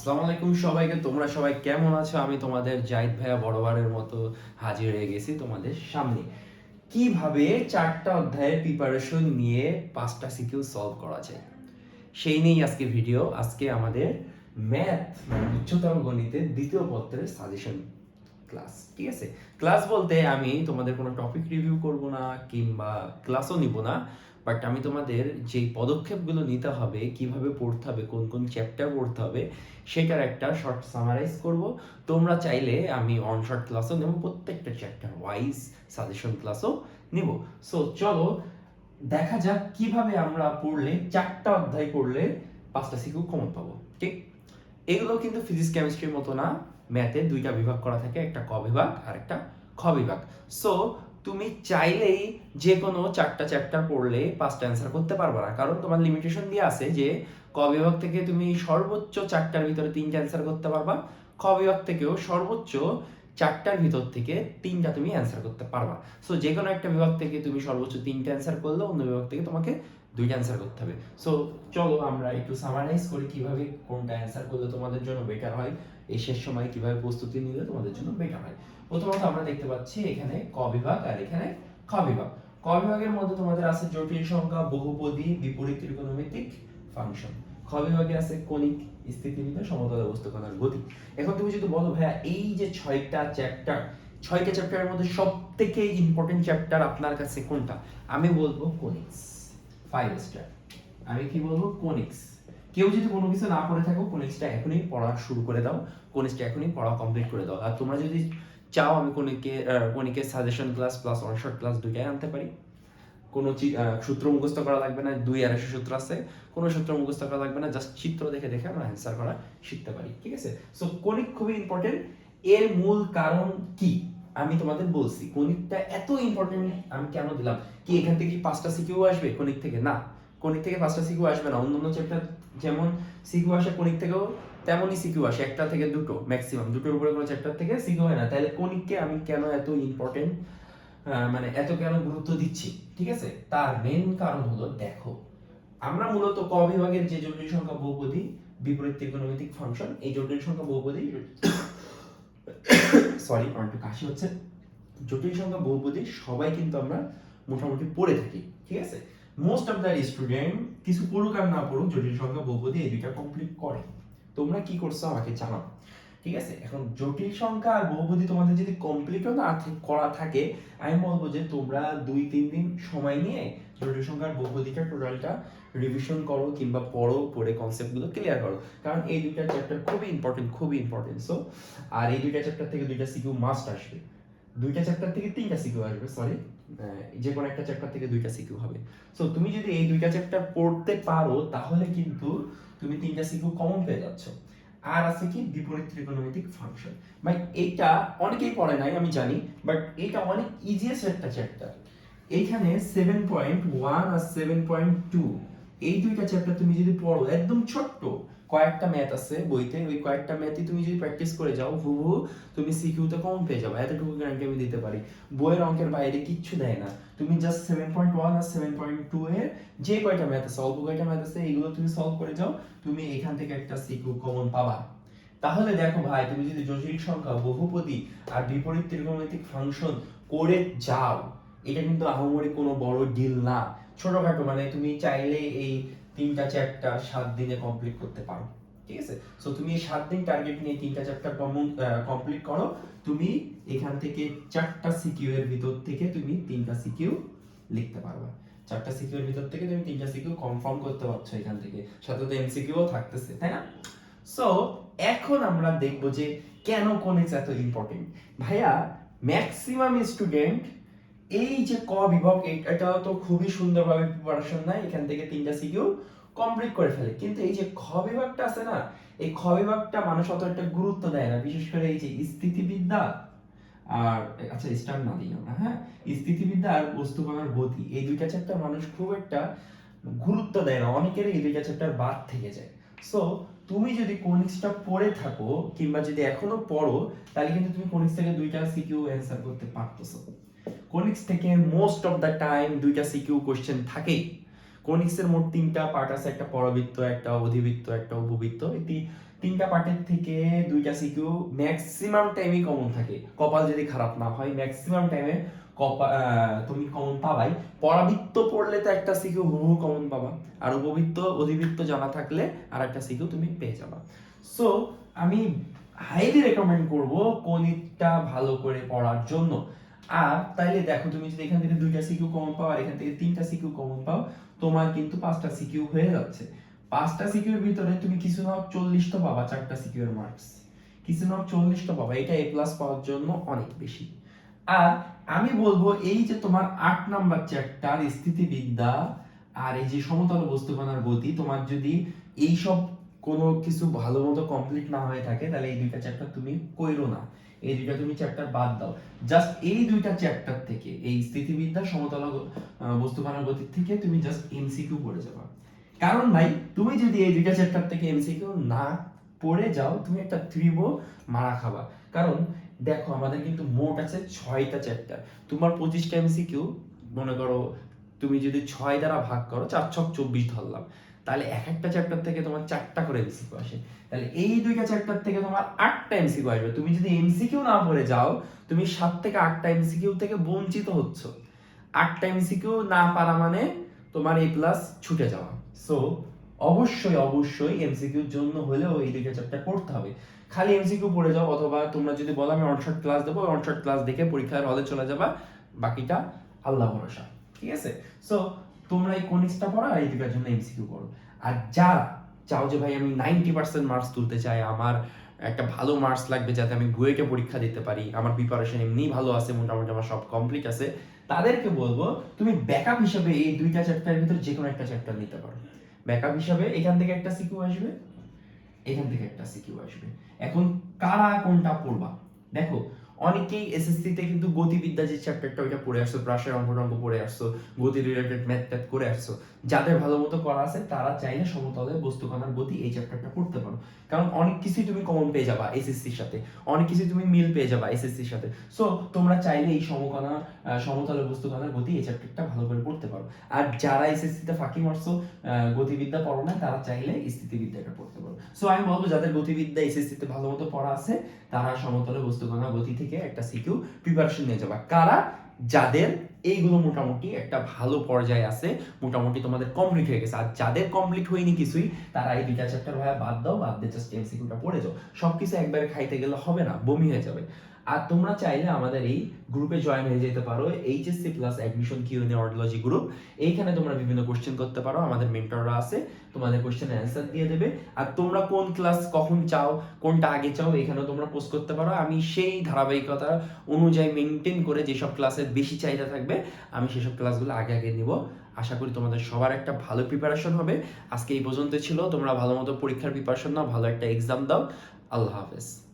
আসসালামু আলাইকুম সবাইকে, তোমরা সবাই কেমন আছো? আমি তোমাদের জাহিদ ভাইয়া বড়বারের মতো হাজির হয়ে গেছি তোমাদের সামনে। কীভাবে চারটা অধ্যায়ের প্রিপারেশন নিয়ে পাঁচটা সিকিউ সলভ করা যায়? সেই নিয়েই আজকে ভিডিও আজকে আমাদের ম্যাথ মানে উচ্চতর গণিতের দ্বিতীয় পত্রের সাজেশন ক্লাস ঠিক আছে? ক্লাস বলতে আমি তোমাদের কোনো টপিক রিভিউ করব না, কিংবা ক্লাসও নিব না। বাট আমি তোমাদের যেই পদক্ষেপগুলো নিতে হবে, কীভাবে পড়তে হবে, কোন কোন চ্যাপ্টার পড়তে হবে, সেটার একটা শর্ট সামারাইজ করব। তোমরা চাইলে আমি অন শর্ট ক্লাসও নেব, প্রত্যেকটা চ্যাপ্টার ওয়াইজ সাজেশন ক্লাসও নিব। সো চলো, দেখা যাক কীভাবে আমরা পড়লে, চারটা অধ্যায় পড়লে পাঁচটা সিকিউ কমন পাবো ঠিক এগুলো কিন্তু ফিজিক্স কেমিস্ট্রির মতো না। ম্যাথে দুইটা বিভাগ করা থাকে, একটা ক বিভাগ আর একটা খ বিভাগ। সো তুমি চাইলেই যে কোনো চারটা চ্যাপ্টার পড়লে পাঁচটা অ্যান্সার করতে পারবে না। কারণ তোমার লিমিটেশন দিয়ে আছে যে, ক বিভাগ থেকে তুমি সর্বোচ্চ চারটার ভিতরে তিনটা অ্যান্সার করতে পারবা ক বিভাগ থেকেও সর্বোচ্চ চারটার ভিতর থেকে তিনটা তুমি অ্যান্সার করতে পারবা। সো যে কোনো একটা বিভাগ থেকে তুমি সর্বোচ্চ তিনটা অ্যান্সার করলে, অন্য বিভাগ থেকে তোমাকে দুইটা অ্যান্সার করতে হবে। সো চলো আমরা একটু সামারাইজ করি কীভাবে কোনটা অ্যান্সার করলে তোমাদের জন্য বেটার হয়। এই শেষ সময় কীভাবে প্রস্তুতি নিলে তোমাদের জন্য বেটার হয়। প্রথমত আমরা দেখতে পাচ্ছি এখানে ক বিভাগ আর এখানে খ বিভাগ। ক বিভাগের মধ্যে তোমাদের আছে জটিল সংখ্যা, বহুপদী, বিপরীত ত্রিকোণমিতিক ফাংশন। খ বিভাগে আছে কণিক স্থিতিবিদ্যা সমতল বস্তুকণার গতি। এখন তুমি যদি বলো, ভাইয়া, এই যে ছয়টা চ্যাপ্টার ছয়টা চ্যাপ্টারের মধ্যে সব থেকে ইম্পর্টেন্ট চ্যাপ্টার আপনার কাছে কোনটা? আমি বলব কনিক্স ফাইভ স্টার আমি কি বলব? কোনিক্স কেউ যদি কোনো কিছু না পড়ে থাকো কোনিক্সটা এখনই পড়া শুরু করে দাও। কোনিক্সটা এখনই পড়া কমপ্লিট করে দাও। আর তোমরা যদি চাও আমি কোনিকে suggestion class plus one shot class দুইটাই আনতে পারি। কোনো সূত্র মুখস্থ করা লাগবে না, দুই আড়াইশো সূত্র আছে। কোনো সূত্র মুখস্থ করা লাগবে না জাস্ট চিত্র দেখে দেখে আমরা অ্যান্সার করা শিখতে পারি। ঠিক আছে? সো কনিক খুবই ইম্পর্টেন্ট এর মূল কারণ কি? আমি তোমাদের বলছি কনিকটা এত ইম্পর্টেন্ট আমি কেন দিলাম? কি এখান থেকে পাঁচটা সিকিউ আসবে কনিক থেকে? না কনিক থেকে পাঁচটা সিকিউ আসবে না। অন্য অন্য চ্যাপ্টার যেমন সিকিউ আসে কনিক থেকেও তেমনই সিকিউ আসে, একটা থেকে দুটো ম্যাক্সিমাম দুটোর উপরে কোনো চ্যাপ্টার থেকে সিকিউ হয় না। তাহলে কনিককে আমি কেন এত ইম্পর্টেন্ট মানে এত কেন গুরুত্ব দিচ্ছি? ঠিক আছে? তার মেন কারণ হলো, দেখো, আমরা মূলত ক বিভাগের যে জটিল সংখ্যা বহুপদী, বিপরীত ত্রিকোণমিতিক ফাংশন এই জটিল সংখ্যা বহুপদী সরি আমার কাশি হচ্ছে। জটিল সংখ্যা বহুপদী, সবাই কিন্তু আমরা মোটামুটি পড়ে থাকি, ঠিক আছে? মোস্ট অফ দ্য স্টুডেন্ট কিছু পড়ুক আর না পড়ুক, জটিল সংখ্যা বহুপদী এই দুইটা কমপ্লিট করে। তোমরা কি করছ আমাকে জানাও, ঠিক আছে? এখন জটিল সংখ্যা আর বহুপদী তোমাদের যদি কমপ্লিটও না করা থাকে, আমি বলব যে তোমরা দুই, তিন দিন সময় নিয়ে জটিল সংখ্যা আর বহুপদীটা টোটালটা রিভিশন করো কিংবা পড়ো, পড়ে কনসেপ্টগুলো ক্লিয়ার করো। কারণ এই দুইটা চ্যাপ্টার খুবই ইম্পর্টেন্ট খুবই ইম্পর্টেন্ট সো আর এই দুইটা চ্যাপ্টার থেকে দুইটা সিকিউ মাস্ট আসবে। দুইটা চ্যাপ্টার থেকে তিনটা সিকিউ আসবে সরি যে কোনো একটা চ্যাপ্টার থেকে দুইটা সিকিউ হবে। সো তুমি যদি এই দুইটা চ্যাপ্টার পড়তে পারো, তাহলে কিন্তু তুমি তিনটা সিকিউ কমন পেয়ে যাচ্ছ। আর আছে কি? বিপরীত ত্রিকোণমিতিক ফাংশন ভাই এটা অনেকেই পড়ে নাই, আমি জানি বাট এটা অনেক ইজিয়েস্ট একটা চ্যাপ্টার এইখানে সেভেন পয়েন্ট ওয়ান আর সেভেন পয়েন্ট টু এই দুইটা চ্যাপ্টার তুমি যদি পড়ো, একদম ছোট্ট, কয়েকটা ম্যাথ আছে বইতে, ওই কয়েকটা ম্যাথই তুমি যদি প্র্যাকটিস করে যাও হুবহু তুমি সিকিউতে কম পেয়ে যাবে, এতটুকু গ্যারান্টি আমি দিতে পারি। বইয়ের অঙ্কের বাইরে কিচ্ছু দেয় না। তুমি জাস্ট সেভেন পয়েন্ট ওয়ান আর সেভেন পয়েন্ট টু এর যে কয়টা ম্যাথ আছে, অল্প কয়টা ম্যাথ আছে, এইগুলো তুমি সলভ করে যাও, তুমি এখান থেকে একটা সিকিউ কমন পাবা। তাহলে দেখো ভাই, তুমি যদি জটিল সংখ্যা, বহুপদী আর বিপরীত ত্রিকোণমিতিক ফাংশন করে যাও এটা কিন্তু আহামরি কোনো বড় ডিল না। ছোটখাটো মানে তুমি চাইলে এই তিনটা চ্যাপ্টার সাত দিনে কমপ্লিট করতে পারো। ঠিক আছে? সো তুমি এই সাত দিন টার্গেট নিয়ে তিনটা চ্যাপ্টার কমপ্লিট করো। তুমি এখান থেকে চারটা সিকিউ এর ভিতর থেকে তুমি তিনটা সিকিউ লিখতে পারবে। চারটা সিকিউ এর ভিতর থেকে তুমি তিনটা সিকিউ কনফার্ম করতে পারছ এখান থেকে। সাথে তো এমসিকিউও থাকতেছে, তাই না? সো এখন আমরা দেখব যে কেন কোনিক্স এত ইম্পর্টেন্ট ভাইয়া ম্যাক্সিমাম স্টুডেন্ট এই যে ক বিভাগ এটা তো খুবই সুন্দরভাবে প্রিপারেশন নেয় এখান থেকে তিনটা সিকিউ কমপ্লিট করে ফেলে। কিন্তু এই যে খ বিভাগটা আছে না, এই খ বিভাগটা মানুষ অত একটা গুরুত্ব দেয় না, বিশেষ করে এই যে স্থিতিবিদ্যা আর আচ্ছা স্টার না দিই আমরা হ্যাঁ? স্থিতিবিদ্যা আর বস্তু বস্তুকণার গতি, এই দুইটা চ্যাপ্টার মানুষ খুব একটা গুরুত্ব দেয় না, অনেকের এই দুইটা চ্যাপ্টার বাদ থেকে যায়। সো তুমি যদি কোনিক্সটা পড়ে থাকো, কিংবা যদি এখনও পড়ো, তাহলে কিন্তু তুমি কোনিক্স থেকে দুইটা সিকিউ অ্যান্সার করতে পারতেছো। কোনিক্স থেকে মোস্ট অফ দ্য টাইম দুইটা সিকিউ কোশ্চেন থাকেই। কোনিক্সের মোট তিনটা পার্ট আছে, একটা পরবৃত্ত, একটা অধিবৃত্ত, একটা উপবৃত্ত। তি- তিনটা পার্টের থেকে দুইটা সিকিউ ম্যাক্সিমাম টাইমই কমন থাকে। কপাল যদি খারাপ না হয় ম্যাক্সিমাম টাইমে কপা তুমি কমন পাবাই। পরাবৃত্ত পড়লে তো একটা সিকিউ হুবহু কমন পাবা। আর উপবৃত্ত, অধিবৃত্ত জানা থাকলে আর একটা সিকিউ তুমি পেয়ে যাবা। সো আমি হাইলি রেকমেন্ড করব কোনিকটা ভালো করে পড়ার জন্য। আর তাইলে দেখো, তুমি যদি এখান থেকে দুইটা সিকিউ কমন পাও আর এখান থেকে তিনটা সিকিউ কমন পাও, তোমার কিন্তু পাঁচটা সিকিউ হয়ে যাচ্ছে। পাঁচটা সিকিউর ভিতরে তুমি কিছু না হোক চল্লিশ তো পাবা চারটা সিকিউর মার্কস কিছু না হোক চল্লিশ তো পাবা, এটা এ প্লাস পাওয়ার জন্য অনেক বেশি। আর আমি বলব, এই যে তোমার আট নাম্বার চ্যাপ্টার স্থিতিবিদ্যা আর এই যে সমতল বস্তু বস্তুকণার গতি, তোমার যদি এই সব কোনো কিছু ভালো মতো কমপ্লিট না হয়ে থাকে, তাহলে এই দুইটা চ্যাপ্টার তুমি কইরো না। এই দুইটা তুমি চ্যাপ্টার বাদ দাও। জাস্ট এই দুইটা চ্যাপ্টার থেকে, এই স্থিতিবিদ্যা, সমতল বস্তুকণার গতির থেকে তুমি জাস্ট এমসিকিউ পড়ে যাবা। কারণ ভাই, তুমি যদি এই দুইটা চ্যাপ্টার থেকে এমসিকিউ না পড়ে যাও, তুমি একটা ত্রিব মারা খাবা। কারণ দেখো, আমাদের কিন্তু মোট আছে ছয়টা চ্যাপ্টার তোমার পঁচিশটা এমসিকিউ মনে করো, তুমি যদি ছয় দ্বারা ভাগ করো, চার ছক চব্বিশ ধরলাম। তাহলে এক একটা চ্যাপ্টার থেকে তোমার চারটা করে এমসিকিউ আসে। তাহলে এই দুইটা চ্যাপ্টার থেকে তোমার আটটা এমসিকিউ আসবে। তুমি যদি এমসিকিউ না পড়ে যাও, তুমি সাত থেকে আটটা এমসিকিউ থেকে বঞ্চিত হচ্ছ। আটটা এমসিকিউ না পারা মানে তোমার এ প্লাস ছুটে যাওয়া। সো অবশ্যই অবশ্যই এমসিকিউর জন্য হলেও এই দুইটা চ্যাপ্টার পড়তে হবে। খালি এমসিকিউ পড়ে যাও অথবা তোমরা যদি বলো, আমি অনশট ক্লাস দেবো অনশট ক্লাস দেখে পরীক্ষার হলে চলে যাবা। বাকিটা আল্লাহ ভরসা। ঠিক আছে? সো তোমরা এই কোনিক্সটা পড়ো আর এই দুটার জন্য এমসিকিউ করো আর যারা চাও যে ভাই আমি নাইনটি পার্সেন্ট মার্কস তুলতে চাই, আমার একটা ভালো মার্কস লাগবে যাতে আমি বুয়েটে পরীক্ষা দিতে পারি, আমার প্রিপারেশন এমনি ভালো আছে, মোটামুটি আমার সব কমপ্লিট আছে, তাদেরকে বলব তুমি ব্যাকআপ হিসেবে এই দুইটা চ্যাপ্টারের ভিতরে যে কোনো একটা চ্যাপ্টার নিতে পারো। ব্যাকআপ হিসাবে এখান থেকে একটা সিকিউ আসবে, এখান থেকে একটা সিকিউ আসবে। এখন কারা কোনটা পড়বা? দেখো অনেকেই এসএসসি তে কিন্তু গতিবিদ্যা যে চ্যাপ্টারটা ওইটা পড়ে আসছো প্রাসের অঙ্ক টঙ্ক পড়ে আসছো গতি রিলেটেড ম্যাথ ট্যাথ করে আসছো যাদের ভালো মতো করা আছে তারা চাইলে সমতলে বস্তুকণার গতি এই চ্যাপ্টারটা পড়তে পারো। কারণ অনেক কিছুই তুমি কমন পেয়ে যাবা এসএসসির সাথে অনেক কিছুই তুমি মিল পেয়ে যাবা এসএসসির সাথে। সো তোমরা চাইলে এই সমকণা আহ, সমতলে বস্তুকণার গতি এই চ্যাপ্টারটা ভালো করে পড়তে পারো। আর যারা এসএসসি তে ফাঁকি মারছো গতিবিদ্যা পড়ো না তারা চাইলে স্থিতিবিদ্যাটা পড়তে পারো। সো আমি বলব যাদের গতিবিদ্যা এসএসসি তে ভালো মতো পড়া আছে তারা সমতলে বস্তুকণা গতি থেকে একটা সিকিউ প্রিপারেশন নিয়ে যাবা। কারা? যাদের এইগুলো মোটামুটি একটা ভালো পর্যায়ে আছে, মোটামুটি তোমাদের কমপ্লিট হয়ে গেছে। আর যাদের কমপ্লিট হয়নি কিছুই, তারা এই দুইটা চ্যাপ্টার ভাইয়া বাদ দাও, বাদ দিয়ে জাস্ট এমসিকিউটা পড়ে যাও। সবকিছু একবারে খাইতে গেলে হবে না, বমি হয়ে যাবে। আর তোমরা চাইলে আমাদের এই গ্রুপে জয়েন হয়ে যেতে পারো এইচএসসি প্লাস অ্যাডমিশন কিউ অর্ডোলজি গ্রুপ এইখানে তোমরা বিভিন্ন কোশ্চেন করতে পারো, আমাদের মেন্টররা আছে, তোমাদের কোশ্চেনের অ্যান্সার দিয়ে দেবে। আর তোমরা কোন ক্লাস কখন চাও, কোনটা আগে চাও, এখানেও তোমরা পোস্ট করতে পারো। আমি সেই ধারাবাহিকতা অনুযায়ী মেনটেন করে যেসব ক্লাসের বেশি চাহিদা থাকবে, আমি সেসব ক্লাসগুলো আগে আগে নিব। আশা করি তোমাদের সবার একটা ভালো প্রিপারেশন হবে। আজকে এই পর্যন্ত ছিল। তোমরা ভালো মতো পরীক্ষার প্রিপারেশন নাও, ভালো একটা এক্সাম দাও। আল্লাহ হাফেজ।